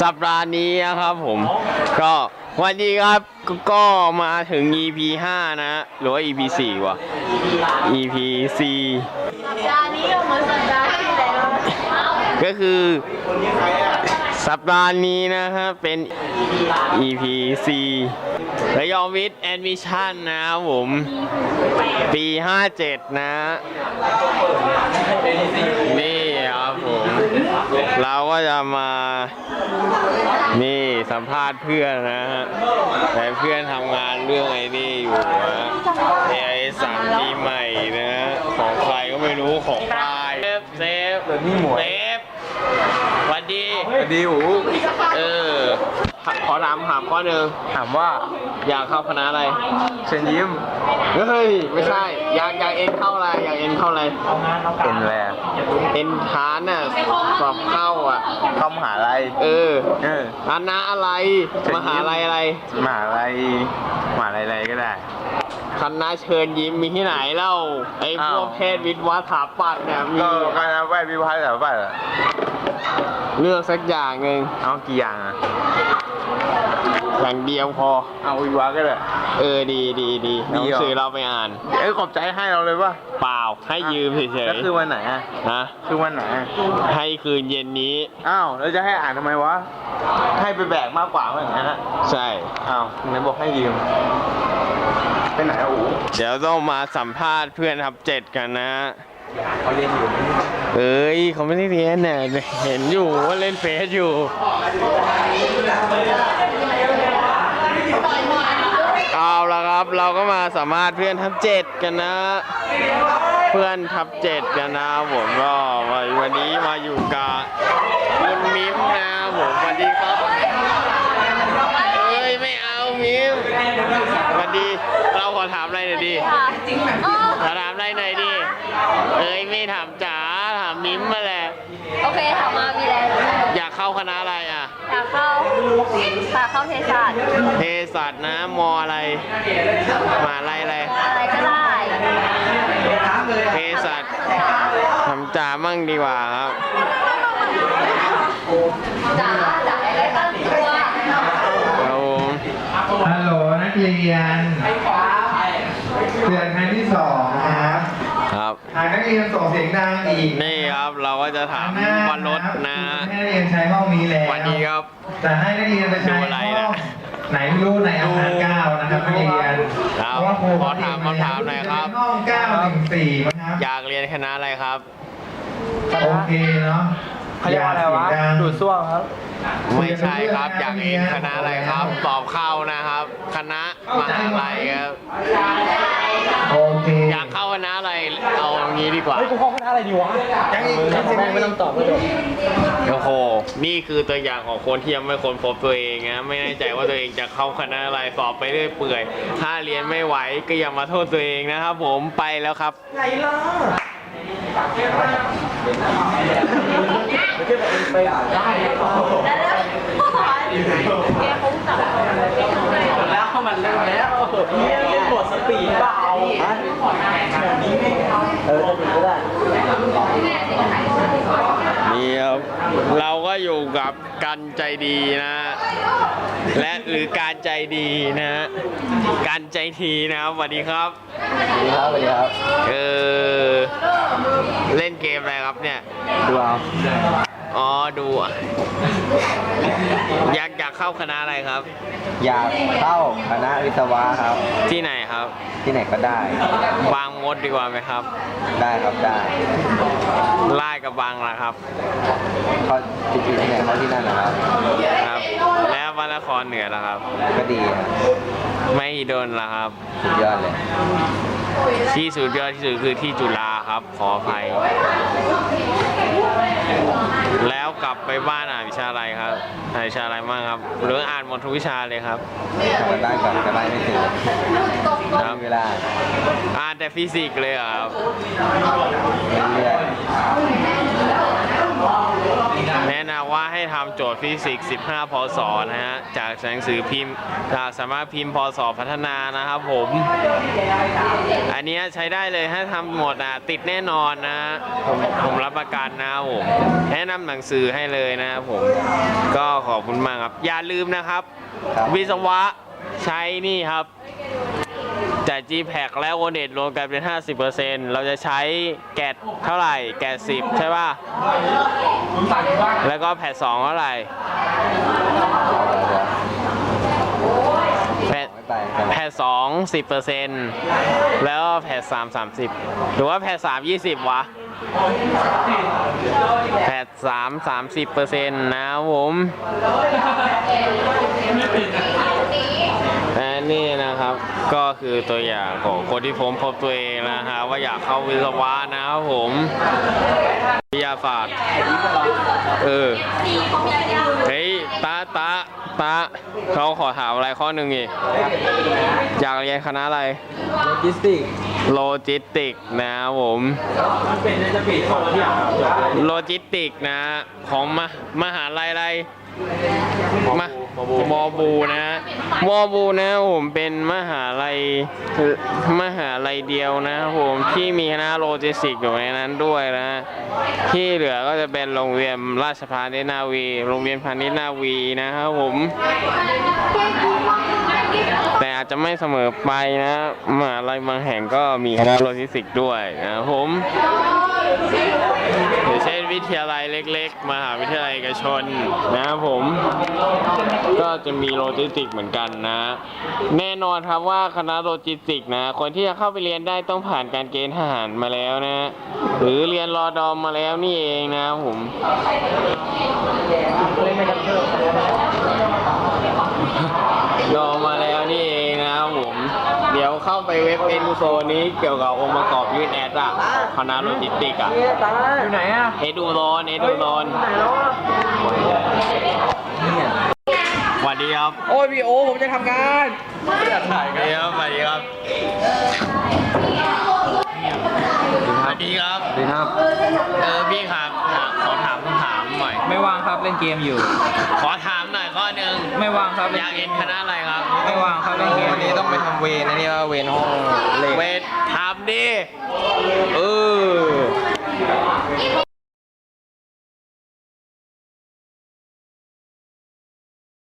สัปดาห์นี้นะครับผม ก็วันดีครับก็ก็มาถึง EP 5 นะ หรือว่า EP 4วะ EP 4สัปดาห์นี้ก็เหมือนสัปดาห์ที่แล้วก็คือสัปดาห์นี้นะครับเป็น EP 4ระยองวิทย์แอดมิชั่นนะครับผม ปี 57 นะ เราก็จะมานี่สัมภาษณ์เพื่อนนะฮะแต่เพื่อนทำงานเรื่องไอ้นี่อยู่นะไอ้สั่งทีใหม่นะของใครก็ไม่รู้ของใครเซฟเซฟเดี๋ยวนี่หมวย เซฟสวัสดีสวัสดีอูเออ ขอถามถามข้อหนึ่งถามว่าอยากเข้าคณะอะไร เชิญยิ้มเฮ้ย ไม่ใช่ อยากอยากเอ็นเข้าอะไร อยากเอ็นเข้าอะไร เป็นแลเอ็นทานน่ะ สอบเข้าอะ เข้ามหาลัยเออเออคณะอะไร มหาลัยอะไร มหาลัยมหาลัยอะไรก็ได้คณะเชิญยิ้มมีที่ไหนเล่าไอ้พวกอ้าวเพศวิทย์วัฒถาปัตย์เนี่ยมีก็คณะแวดวิพัฒน์แต่ว่าเลือกสักอย่างหนึ่งเอากี่อย่างอะ อย่างเดียวพอ เอาวิวะก็ได้ เออดีดีดีหดีนังเหรอ สือเราไปอ่าน เอ้ยขอบใจให้เราเลยป่ะเปล่าให้ยืมเฉยแล้วคือวันไหนอะๆนะคือวันไหนอะให้คืนเย็นนี้ อ้าวแล้วจะให้อ่านทำไมวะ ให้ไปแบกมากกว่าเหมือนกันนะใช่ อ้าวไหนบอกให้ยืมไปไหนอะอูเดี๋ยวต้องมาสัมภาษณ์เพื่อนทับเจ็ดกันนะ เขาเรียนอยู่เอ้ยเขาไม่ได้เรียนเนี่ยเห็นอยู่ว่าเล่นเฟซอยู่ เอาละครับเราก็มาสัมภาษณ์เพื่อนทับเจ็ดกันนะ เพื่อนทับเจ็ดกันนะผมก็วันนี้มาอยู่กับคุณมิมนะผมสวัสดีครับเอ้ยไม่เอามิมสวัสดีเราขอถามอะไรหน่อยดิค่ะเออขอถามอะไรหน่อยดิเอ้ยไม่ถามจ๋าถามมิมมาแหละโอเคถามมามีอะไรอยากเข้าคณะอะไรอะ อยากเข้าอยากเข้าเทศาสตร์เภสัชนะมออะไรมหาลัยอะไรอะไรก็ได้เภสัชถามจ๋ามั่งดีกว่าครับจ๋าจ๋าอะไรตั้งตัวครับผมฮัลโหลนักเรียนเตือนครั้งที่สองนะครับ ครับ หากนักเรียนส่งเสียงดังอีกนี่ครับเราก็จะถามวันรถนะให้นักเรียนใช้ห้องนี้แล้ววันนี้ครับ แต่ให้นักเรียนไปใช้ดูอะไรห้นะ องไหนไม่รู้ในอาคารเก้านะครับนักเรียนครับเพราะว่าครูขอถามคำถามหน่อยครับ ห้องเก้าหนึ่งสี่นะครับ อยากเรียนคณะอะไรครับ โอเคเนาะ เขาเรียกว่าอะไรวะย่าเสียงดังดูดซ่วมครับ ไม่ใช่ครับ อยากเรียนคณะอะไรครับตอบเข้านะครับ คณะมหาลัยครับ โอเคอยากเข้าคณะอะไร เอาอย่างนี้ดีกว่ายังอีกไม่ต้องตอบก็จบโอ้โห นี่คือตัวอย่างของคนที่ยังไม่ค้นพบตัวเองนะ ไม่แน่ใจว่าตัวเองจะเข้าคณะอะไรสอบไปเรื่อยเปื่อย ถ้าเรียนไม่ไหวก็อย่ามาโทษตัวเองนะครับผม ไปแล้วครับ แล้วพ่อแกคงจับแล้วมันเริ่มแล้วเนี่ยกดสปีดเปล่าเออสปีดก็ได้นี่ครับเราก็อยู่กับกันใจดีนะ และหรือการใจดีนะ การใจทีนะครับสวัสดีครับสวัสดีครับสวัสดีครับ เออ เล่นเกมอะไรครับเนี่ยดูเอา อ๋อดูอะอยากอยากเข้าคณะอะไรครับ อยากเข้าคณะวิศวะครับ ที่ไหนครับ ที่ไหนก็ได้ บางมดดีกว่าไหมครับ ได้ครับได้ลาดกับบางละครับเขาจริงๆที่ไหนเขาที่นั่นนะครับ ครับ แล้ววันนครเหนือละครับ ก็ดีครับไม่โดนละครับสุดยอดเลย ที่สุดยอดที่สุดคือที่จุฬาครับขออภัย แล้วกลับไปบ้านอ่านวิชาอะไรครับอ่านวิชาอะไรบ้างครับหรืออ่านหมดทุกวิชาเลยครับกลับไปบ้านก่อนกลับบ้านไม่ถึงครับมีเวลาอ่านแต่ฟิสิกส์เลยเหรอครับ เรื่อยแนะนำว่าให้ทำโจทย์ฟิสิกส์ 15 พศ นะฮะ จากหนังสือพิมพ์จากสามารถพิมพ์พศพัฒนานะครับผม อันเนี้ยใช้ได้เลยถ้าทำหมดอะติดแน่นอนนะ ผมผมรับประกันนะครับผมแนะนำหนังสือให้เลยนะครับผม ก็ขอขอบคุณมากครับ อย่าลืมนะครับครับวิศวะใช้นี่ครับ จ่าก g p a c และ o n e t รวมกันเป็น 50%เราจะใช้แกดเท่าไหร่ แกด10 ใช่ป่ะ แล้วก็แพด2เท่าไหร่ แพดสองสิบเปอร์เซ็นต์แล้วแพดสามสามสิบหรือว่าแพดสามยี่สิบวะแพดสามสามสิบเปอร์เซ็นต์นะผมและนี่นะครับ ก็คือตัวอย่างของคนที่ผมพบตัวเองนะฮะว่าอยากเข้าวิศวะนะครับผมวิทยาศาสตร์เออเฮ้ยตาตาตาเขาขอถามอะไรข้อหนึ่งอีกอยากเรียนคณะอะไรโลจิสติกโลจิสติกนะครับผมมันเป็นจะปิดของที่อะจบเลยโลจิสติกนะ ของมามหาลัยอะไรมา มอบูนะมอบูนะผมเป็นมหาลัยมหาลัยเดียวนะครับผมที่มีคณะโลจิสติกอยู่ในนั้นด้วยนะ ที่เหลือก็จะเป็นโรงเรียนราชพาณิชนาวี โรงเรียนพาณิชนาวีนะครับผม แต่อาจจะไม่เสมอไปนะมหาลัยบางแห่งก็มีคณะโลจิสติกด้วยนะครับผม อย่างเช่นวิทยาลัยเล็ก ๆ มหาวิทยาลัยเอกชนนะครับผม ก็จะมีโลจิสติกเหมือนกันนะ แน่นอนครับว่าคณะโลจิสติกนะ คนที่จะเข้าไปเรียนได้ต้องผ่านการเกณฑ์ทหารมาแล้วนะ หรือเรียนรอดอมมาแล้วนี่เองนะครับผม ลองมาแล้วนี่เองนะครับผม เดี๋ยวเข้าไปเว็บเอ็นโซนี้เกี่ยวกับองค์ประกอบยืดแอดอะคณะโลจิสติกอะอยู่ไหนอะเอดูโรนเอดูโรนสวัสดีครับ โอ้ยพี่โอผมจะทำงานสวัสดีครับสวัสดีครับสวัสดีครับสวัสดีครับดีครับ เออพี่ครับขอถามคำถามหน่อย ไม่ว่างครับเล่นเกมอยู่ ขอถามหน่อย ข้อหนึ่งไม่วางครับอยากเอ็นคณะอะไรครับ ไม่วางครับวันนี้ต้องไปทำเวนนี่ว่าเวนห้องเลขเวรทำดิเออ